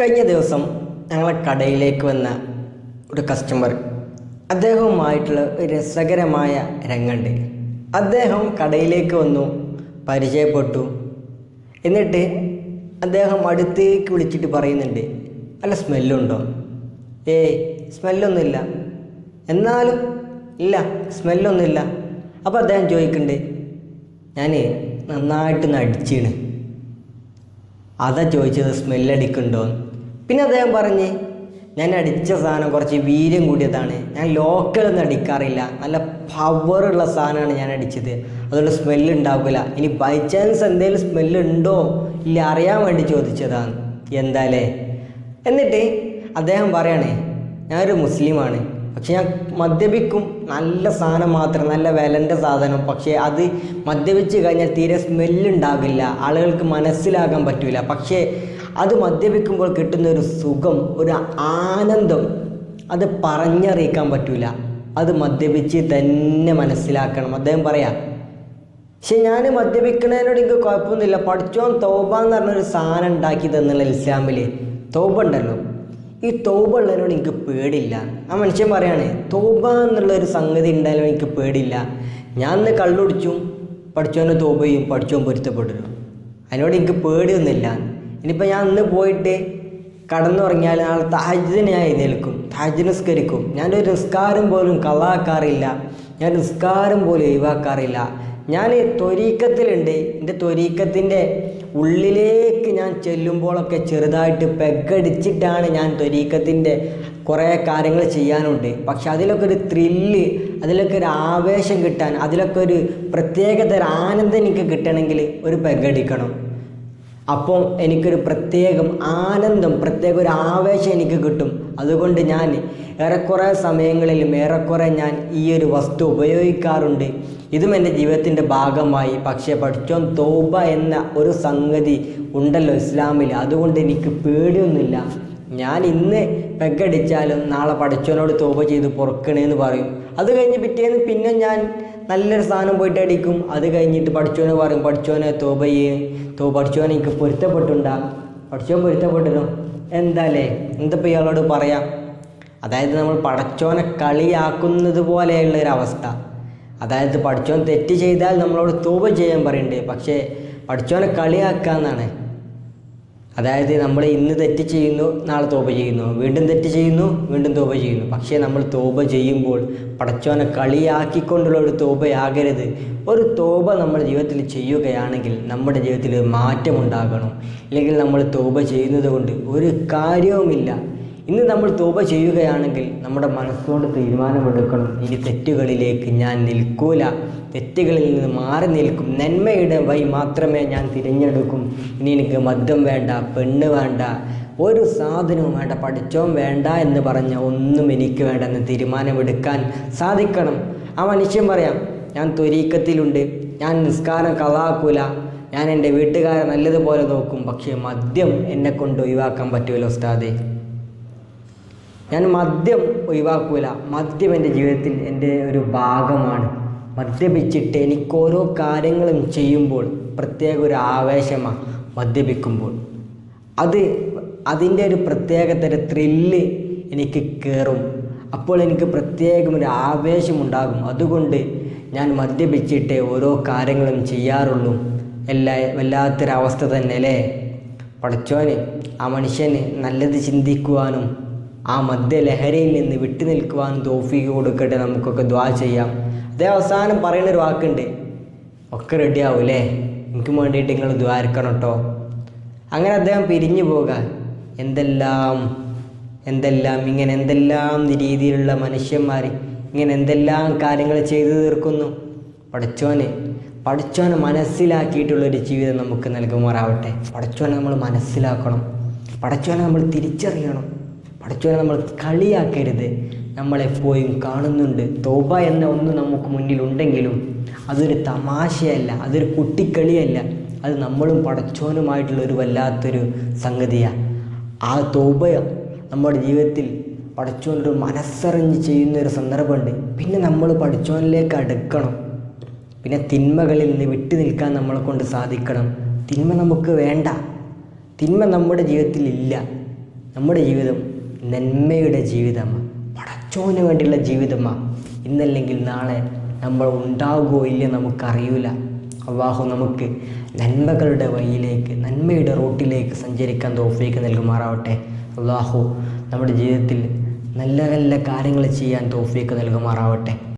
കഴിഞ്ഞ ദിവസം ഞങ്ങളെ കടയിലേക്ക് വന്ന ഒരു കസ്റ്റമർ അദ്ദേഹവുമായിട്ടുള്ള ഒരു രസകരമായ രംഗമുണ്ട്. അദ്ദേഹം കടയിലേക്ക് വന്നു പരിചയപ്പെട്ടു. എന്നിട്ട് അദ്ദേഹം അടുത്തേക്ക് വിളിച്ചിട്ട് പറയുന്നുണ്ട് നല്ല സ്മെല്ലുണ്ടോ? ഏയ് സ്മെല്ലൊന്നുമില്ല. എന്നാലും ഇല്ല സ്മെല്ലൊന്നുമില്ല. അപ്പോൾ അദ്ദേഹം ചോദിക്കുന്നുണ്ട് ഞാൻ നന്നായിട്ട് നടിച്ചാണ്. അതാ ചോദിച്ചത് സ്മെല്ലടിക്കുന്നുണ്ടോ പിന്നെ അദ്ദേഹം പറഞ്ഞ് ഞാൻ അടിച്ച സാധനം കുറച്ച് വീര്യം കൂടിയതാണ്. ഞാൻ ലോക്കലൊന്നും അടിക്കാറില്ല. നല്ല പവറുള്ള സാധനമാണ് ഞാൻ അടിച്ചത്. അതുകൊണ്ട് സ്മെല്ല് ഉണ്ടാവില്ല. ഇനി ബൈ ചാൻസ് എന്തെങ്കിലും സ്മെല്ല് ഉണ്ടോ? ഇല്ല അറിയാൻ വേണ്ടി ചോദിച്ചതാണ്. എന്താലേ? എന്നിട്ട് അദ്ദേഹം പറയണേ ഞാനൊരു മുസ്ലിമാണ്. പക്ഷെ ഞാൻ മദ്യപിക്കും. നല്ല സാധനം മാത്രം നല്ല വിലന്റെ സാധനം. പക്ഷേ അത് മദ്യപിച്ച് കഴിഞ്ഞാൽ തീരെ സ്മെല്ലുണ്ടാകില്ല ആളുകൾക്ക് മനസ്സിലാക്കാൻ പറ്റില്ല പക്ഷേ അത് മദ്യപിക്കുമ്പോൾ കിട്ടുന്ന ഒരു സുഖം ഒരു ആനന്ദം അത് പറഞ്ഞറിയിക്കാൻ പറ്റില്ല അത് മദ്യപിച്ച് തന്നെ മനസ്സിലാക്കണം. അദ്ദേഹം പറയാം പക്ഷെ ഞാൻ മദ്യപിക്കണതിനോട് എനിക്ക് കുഴപ്പമൊന്നുമില്ല. പഠിച്ചോൻ തോബ എന്ന് പറഞ്ഞൊരു സാധനം ഉണ്ടാക്കി തന്നുള്ള ഇസ്ലാമിൽ തോബ ഉണ്ടല്ലോ. ഈ തോബ ഉള്ളതിനോട് എനിക്ക് പേടില്ല ആ മനുഷ്യൻ പറയാണ് തോബ എന്നുള്ള ഒരു സംഗതി ഉണ്ടായാലും എനിക്ക് പേടില്ല ഞാൻ ഇന്ന് കള്ളുടിച്ചും പഠിച്ചോനെ തോബയും പഠിച്ചോൻ പൊരുത്തപ്പെടുന്നു അതിനോട് എനിക്ക് പേടിയൊന്നുമില്ല. ഇനിയിപ്പോൾ ഞാൻ ഇന്ന് പോയിട്ട് കടന്നുറങ്ങിയാൽ നാളെ താജിന് ഞാൻ എഴുന്നേൽക്കും. താജ് നിസ്കരിക്കും. ഞാനൊരു നിസ്കാരം പോലും കളാക്കാറില്ല ഞാൻ നിസ്കാരം പോലും ഒഴിവാക്കാറില്ല. ഞാൻ ത്വരീക്കത്തിലുണ്ട്. എന്റെ ത്വരീക്കത്തിന്റെ ഉള്ളിലേക്ക് ഞാൻ ചെല്ലുമ്പോഴൊക്കെ ചെറുതായിട്ട് പെഗടിച്ചിട്ടാണ് ഞാൻ ത്വരീക്കത്തിന്റെ കുറേ കാര്യങ്ങൾ ചെയ്യാനുണ്ട്. പക്ഷെ അതിലൊക്കെ ഒരു ത്രില്ല് അതിലൊക്കെ ഒരു ആവേശം കിട്ടാൻ അതിലൊക്കെ ഒരു പ്രത്യേകതര ആനന്ദം എനിക്ക് കിട്ടണമെങ്കിൽ ഒരു പെഗടിക്കണം. അപ്പം എനിക്കൊരു പ്രത്യേകം ആനന്ദം പ്രത്യേക ഒരു ആവേശം എനിക്ക് കിട്ടും. അതുകൊണ്ട് ഞാൻ ഏറെക്കുറെ സമയങ്ങളിലും ഏറെക്കുറെ ഞാൻ ഈ ഒരു വസ്തു ഉപയോഗിക്കാറുണ്ട്. ഇതും എന്റെ ജീവിതത്തിന്റെ ഭാഗമായി. പക്ഷേ പഠിച്ചോൻ തോബ എന്ന ഒരു സംഗതി ഉണ്ടല്ലോ ഇസ്ലാമിൽ. അതുകൊണ്ട് എനിക്ക് പേടിയൊന്നുമില്ല. ഞാൻ ഇന്ന് പെഗടിച്ചാലും നാളെ പഠിച്ചവനോട് തോപ ചെയ്ത് പൊറുക്കണേന്ന് പറയും. അത് കഴിഞ്ഞ് പിറ്റേന്ന് പിന്നെ ഞാൻ നല്ലൊരു സാധനം പോയിട്ട് അടിക്കും. അത് കഴിഞ്ഞിട്ട് പഠിച്ചോനെ പറയും പഠിച്ചോനെ തോബയ്യേ തോ പഠിച്ചോനെ എനിക്ക് പൊരുത്തപ്പെട്ടുണ്ടാ പഠിച്ചോൻ പൊരുത്തപ്പെട്ടിരുന്നു? എന്താല്ലേ എന്തപ്പോൾ ഇയാളോട് പറയാം? അതായത് നമ്മൾ പഠിച്ചോനെ കളിയാക്കുന്നത് പോലെയുള്ള ഒരു അവസ്ഥ. അതായത് പഠിച്ചോൻ തെറ്റ് ചെയ്താൽ നമ്മളോട് തോപ ചെയ്യാൻ പറയണ്ടേ? പക്ഷേ പഠിച്ചോനെ കളിയാക്കാന്നാണ്. അതായത് നമ്മൾ ഇന്ന് തെറ്റ് ചെയ്യുന്നു നാളെ തോപ ചെയ്യുന്നു. വീണ്ടും തെറ്റ് ചെയ്യുന്നു വീണ്ടും തോപ ചെയ്യുന്നു. പക്ഷേ നമ്മൾ തോപ ചെയ്യുമ്പോൾ പടച്ചോനെ കളിയാക്കിക്കൊണ്ടുള്ള ഒരു തോപയാകരുത്. ഒരു തോപ നമ്മുടെ ജീവിതത്തിൽ ചെയ്യുകയാണെങ്കിൽ നമ്മുടെ ജീവിതത്തിൽ മാറ്റമുണ്ടാകണം. ഇല്ലെങ്കിൽ നമ്മൾ തോപ ചെയ്യുന്നത് കൊണ്ട് ഒരു കാര്യവുമില്ല. ഇന്ന് നമ്മൾ തോപ ചെയ്യുകയാണെങ്കിൽ നമ്മുടെ മനസ്സോട് തീരുമാനമെടുക്കണം. ഇനി തെറ്റുകളിലേക്ക് ഞാൻ നിൽക്കൂല. തെറ്റുകളിൽ നിന്ന് മാറി നിൽക്കും. നന്മയുടെ വഴി മാത്രമേ ഞാൻ തിരഞ്ഞെടുക്കും. ഇനി എനിക്ക് മദ്യം വേണ്ട പെണ്ണ് വേണ്ട ഒരു സാധനവും വേണ്ട പഠിച്ചോം വേണ്ട എന്ന് പറഞ്ഞ ഒന്നും എനിക്ക് വേണ്ട എന്ന് തീരുമാനമെടുക്കാൻ സാധിക്കണം. ആ മനുഷ്യൻ പറയാം ഞാൻ ത്വരീക്കത്തിലുണ്ട്. ഞാൻ നിസ്കാരം കളാക്കൂല ഞാൻ എന്റെ വീട്ടുകാരെ നല്ലതുപോലെ നോക്കും. പക്ഷേ മദ്യം എന്നെ കൊണ്ട് ഒഴിവാക്കാൻ പറ്റുമല്ലോ ഉസ്താദേ. ഞാൻ മദ്യം ഒഴിവാക്കൂല. മദ്യം എന്റെ ജീവിതത്തിൽ എന്റെ ഒരു ഭാഗമാണ്. മദ്യപിച്ചിട്ട് എനിക്ക് ഓരോ കാര്യങ്ങളും ചെയ്യുമ്പോൾ പ്രത്യേക ഒരു ആവേശമാണ് മദ്യപിക്കുമ്പോൾ. അത് അതിന്റെ ഒരു പ്രത്യേക തരം ത്രില്ല് എനിക്ക് കയറും. അപ്പോൾ എനിക്ക് പ്രത്യേകം ഒരു ആവേശമുണ്ടാകും അതുകൊണ്ട് ഞാൻ മദ്യപിച്ചിട്ട് ഓരോ കാര്യങ്ങളും ചെയ്യാറുള്ളൂ. എല്ലാ വല്ലാത്തൊരവസ്ഥ തന്നെ അല്ലേ പഠിച്ചോന് ആ മനുഷ്യന് നല്ലത് ചിന്തിക്കുവാനും ആ മദ്യലഹരിയിൽ നിന്ന് വിട്ടു നിൽക്കുവാൻ തോഫീക്ക് കൊടുക്കട്ടെ നമുക്കൊക്കെ ദ്വാ ചെയ്യാം. അതേ അവസാനം പറയുന്നൊരു വാക്കുണ്ട്. ഒക്കെ റെഡിയാവൂലേ എനിക്ക് വേണ്ടിയിട്ട് നിങ്ങൾ ദ്വാരിക്കണം കേട്ടോ അങ്ങനെ അദ്ദേഹം പിരിഞ്ഞു പോകാൻ എന്തെല്ലാം എന്തെല്ലാം ഇങ്ങനെ എന്തെല്ലാം രീതിയിലുള്ള മനുഷ്യന്മാർ ഇങ്ങനെ എന്തെല്ലാം കാര്യങ്ങൾ ചെയ്തു തീർക്കുന്നു. പഠിച്ചോന് പഠിച്ചോനെ മനസ്സിലാക്കിയിട്ടുള്ളൊരു ജീവിതം നമുക്ക് നൽകുമാറാവട്ടെ. പഠിച്ചോനെ നമ്മൾ മനസ്സിലാക്കണം. പഠിച്ചോനെ നമ്മൾ തിരിച്ചറിയണം. പഠിച്ചോനെ നമ്മൾ കളിയാക്കരുത്. നമ്മളെപ്പോഴും കാണുന്നുണ്ട്. തോബ എന്ന ഒന്ന് നമുക്ക് മുന്നിലുണ്ടെങ്കിലും അതൊരു തമാശയല്ല അതൊരു കുട്ടിക്കളിയല്ല. അത് നമ്മളും പടച്ചോനുമായിട്ടുള്ള ഒരു വല്ലാത്തൊരു സംഗതിയാണ് ആ തോബ നമ്മുടെ ജീവിതത്തിൽ പടച്ചോനൊരു മനസ്സറിഞ്ഞ് ചെയ്യുന്ന ഒരു സന്ദർഭമുണ്ട്. പിന്നെ നമ്മൾ പടച്ചോനിലേക്ക് അടുക്കണം. പിന്നെ തിന്മകളിൽ നിന്ന് വിട്ടു നിൽക്കാൻ നമ്മളെ കൊണ്ട് സാധിക്കണം. തിന്മ നമുക്ക് വേണ്ട. തിന്മ നമ്മുടെ ജീവിതത്തിൽ ഇല്ല. നമ്മുടെ ജീവിതം നന്മയുടെ ജീവിതമാണ് പടച്ചോന് വേണ്ടിയുള്ള ജീവിതമാണ് ഇന്നല്ലെങ്കിൽ നാളെ നമ്മൾ ഉണ്ടാകുമോ ഇല്ല നമുക്കറിയില്ല അള്ളാഹു നമുക്ക് നന്മകളുടെ വഴിയിലേക്ക് നന്മയുടെ റൂട്ടിലേക്ക് സഞ്ചരിക്കാൻ തോഫീക്ക് നൽകുമാറാവട്ടെ. അള്ളാഹു നമ്മുടെ ജീവിതത്തിൽ നല്ല നല്ല കാര്യങ്ങൾ ചെയ്യാൻ തോഫീക്ക് നൽകുമാറാവട്ടെ.